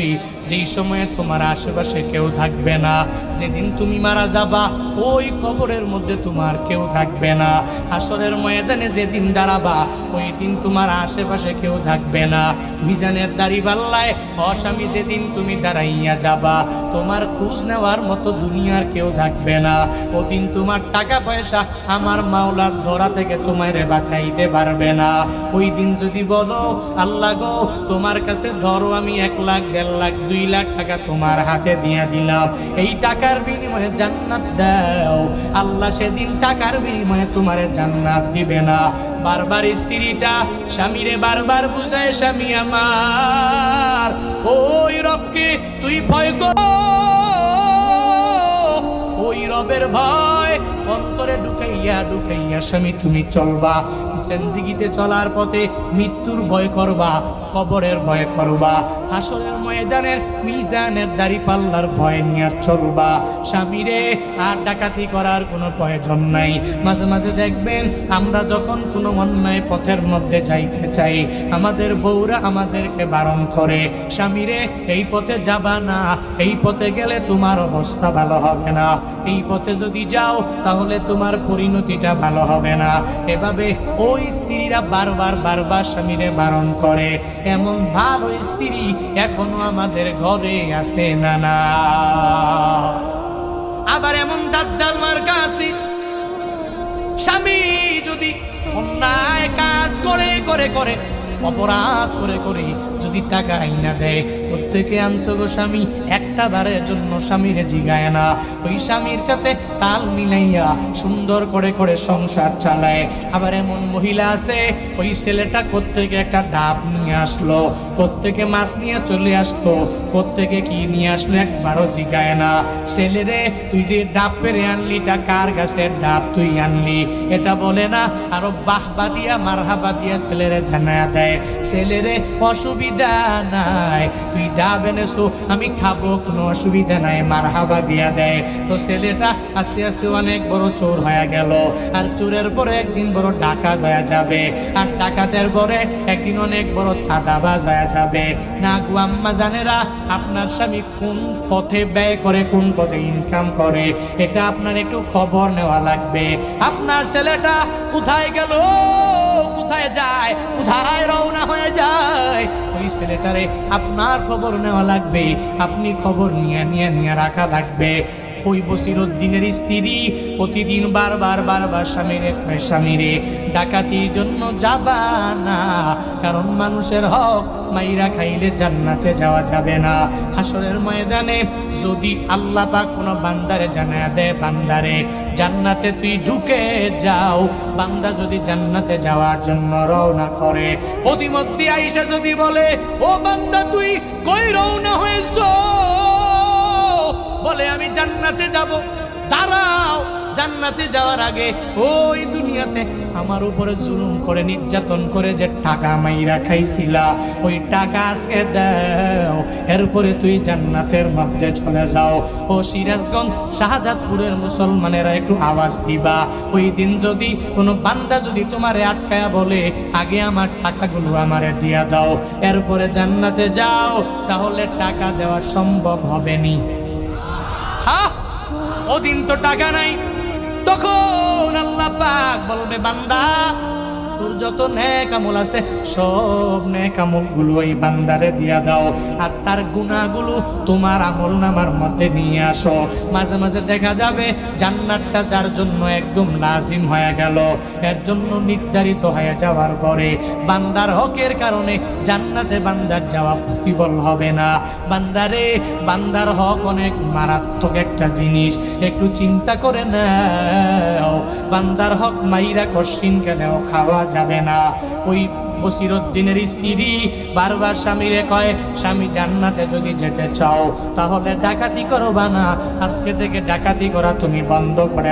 আসবে যেই সময়ে তোমার আশেপাশে কেউ থাকবে না, যেদিন তুমি মারা যাবা, ওই কবরের মধ্যে তোমার কেউ থাকবে না। আসরের ময়দানে যেদিন দাঁড়াবা, ওই দিন তোমার আশেপাশে কেউ থাকবে না। মিজানের দাড়ি পাল্লায় অস্বামী যেদিন তুমি দাঁড়াইয়া যাবা, তোমার খোঁজ নেওয়ার মতো দুনিয়ার কেউ থাকবে না। ওদিন তোমার টাকা পয়সা আমার মাওলার ধরা থেকে তোমার বাঁচাইতে পারবে না। ওই দিন যদি বলো, আল্লাহ গো, তোমার কাছে ধরো, আমি এক লাখ দেড় লাখ, দুই লাখ টাকা তোমার হাতে দিয়ে দিলাম। এই টাকার বিনিময়ে জান্নাত দাও। আল্লাহ সেদিন টাকার বিনিময়ে তোমার জান্নাত দিবে না। বারবার স্ত্রীটা স্বামীরে বারবার বুঝায়, স্বামী আমার, ওই রবকে তুই ভয় কর। ওই রবের ভয় অন্তরে ঢুকাইয়া ঢুকাইয়া স্বামী তুমি চলবা। জিন্দিগিতে চলার পথে মৃত্যুর ভয় করবা। কবরের ভয় করবা হাসরের ময়দানের মিজানের দাড়ি পাল্লার ভয় নিয়ে চলবা। স্বামীরে, আর ডাকাতি করার কোনো প্রয়োজন নাই। মাঝে মাঝে দেখবেন আমরা যখন কোনো অন্যায় পথের মধ্যে যাইতে চাই, আমাদের বউরা আমাদেরকে বারণ করে, স্বামীরে, এই পথে যাবা না, এই পথে গেলে তোমার অবস্থা ভালো হবে না। এই পথে যদি যাও, তাহলে তোমার পরিণতিটা ভালো হবে না। এভাবে ওই স্ত্রীরা বারবার বারবার স্বামীরে বারণ করে। এমন ভালো স্ত্রী এখনও আমাদের ঘরে আছে না না আবার এমন দাজ্জাল মার্কা আছে স্বামী যদি অন্যায় কাজ করে করে করে, অপরাধ করে করে যদি টাকা আইনা দেয়, প্রত্যেকে আনছো গো স্বামী একটা বারের জন্য স্বামীর জিগায় না। ওই স্বামীর সাথে তাল মিলাইয়া সুন্দর করে করে সংসার চালায়। আবার এমন মহিলা আছে, ওই ছেলেটা কোত্থেকে একটা ডাব নিয়ে আসলো কোত্থেকে মাছ নিয়ে চলে আসতো কোত্থেকে কি নিয়ে আসলো একবারও জিগায় না। ছেলেরে তুই যে ডাব পেরে আনলি টা কার গাছের ডাব তুই আনলি? এটা বলে না, আরও বাহবা দিয়া, মারহাবা দিয়া ছেলেরে জানায়া দেয়। ছেলেরে অসুবিধা নাই। তুই আমি খাব, কোনো অসুবিধা নাই। মারহাবা দিয়া দেয়। তো ছেলেটা আস্তে আস্তে অনেক বড় চোর হয়ে গেল। আর চোরের পরে একদিন বড় হয়ে যাবে। আর পরে একদিন অনেক বড় চাঁদাবাজ হয়ে যাবে। না গো আম্মা জানেরা, আপনার স্বামী কোন পথে ব্যয় করে, কোন পথে ইনকাম করে? এটা আপনার একটু খবর নেওয়া লাগবে। আপনার ছেলেটা কোথায় গেল? কোথায় যায়? কোথায় রওনা হয়ে যায়? ওই ছেলেটারে আপনার খবর নেওয়া লাগবে। আপনি খবর নিয়ে নিয়ে নিয়ে রাখা লাগবে। ওই বসিরুদ্দিনের স্ত্রী প্রতিদিন বারবার বারবার স্বামীরে স্বামীরে ডাকাতির জন্য যাবা না। কারণ মানুষের হক মাইরা খাইলে জান্নাতে যাওয়া যাবে না। হাসরের ময়দানে যদি আল্লাহ পাক কোনো বান্দারে জানা দেয়, বান্দারে, জান্নাতে তুই ঢুকে যাও। বান্দা যদি জান্নাতে যাওয়ার জন্য রওনা করে, প্রতিমধ্যে আইসা যদি বলে, ও বান্দা, তুই কই রওনা হয়েছো? বলে, আমি জান্নাতে যাব। দাঁড়াও, জান্নাতে যাওয়ার আগে ওই দুনিয়াতে আমার উপরে জুলুম করে, নির্যাতন করে যে টাকা মাইরা খাইছিলা, ওই টাকা আজকে দাও। এরপরে তুই জান্নাতের মধ্যে চলে যাও। ও সিরাজগঞ্জ, শাহজাদপুরের মুসলমানেরা একটু আওয়াজ দিবা। ওই দিন যদি কোনো বান্দা যদি তোমারে আটকায়া বলে, আগে আমার টাকাগুলো আমারে দিয়া দাও, এরপরে জান্নাতে যাও, তাহলে টাকা দেওয়া সম্ভব হবে নি। ওদিন তো টাকা নাই তখন আল্লাহ পাক বলবে বান্দা তোর যত নেক আমল আছে, সব আমলগুলো এই বান্দারে দিয়া দাও। আর তার গুণাগুলো তোমার আমল নামার মধ্যে নিয়ে আসো। মাঝে মাঝে দেখা যাবে জান্নাতটা যার জন্য একদম লাজিম হয়ে গেল। এর জন্য নির্ধারিত হয়ে যাওয়ার পরে বান্দার হকের কারণে জান্নাতে বান্দার যাওয়া পসিবল হবে না। বান্দারে, বান্দার হক অনেক মারাত্মক একটা জিনিস। একটু চিন্তা করে নাও। বান্দার হক মাইরা কশিন কেন খাওয়া যাবে না। ওই বসিরুদ্দিনের স্ত্রী বারবার স্বামীরে কয়, স্বামী, জান্নাতে যদি যেতে চাও, তাহলে ডাকাতি করবা না। আজকে থেকে ডাকাতি করা তুমি বন্ধ করে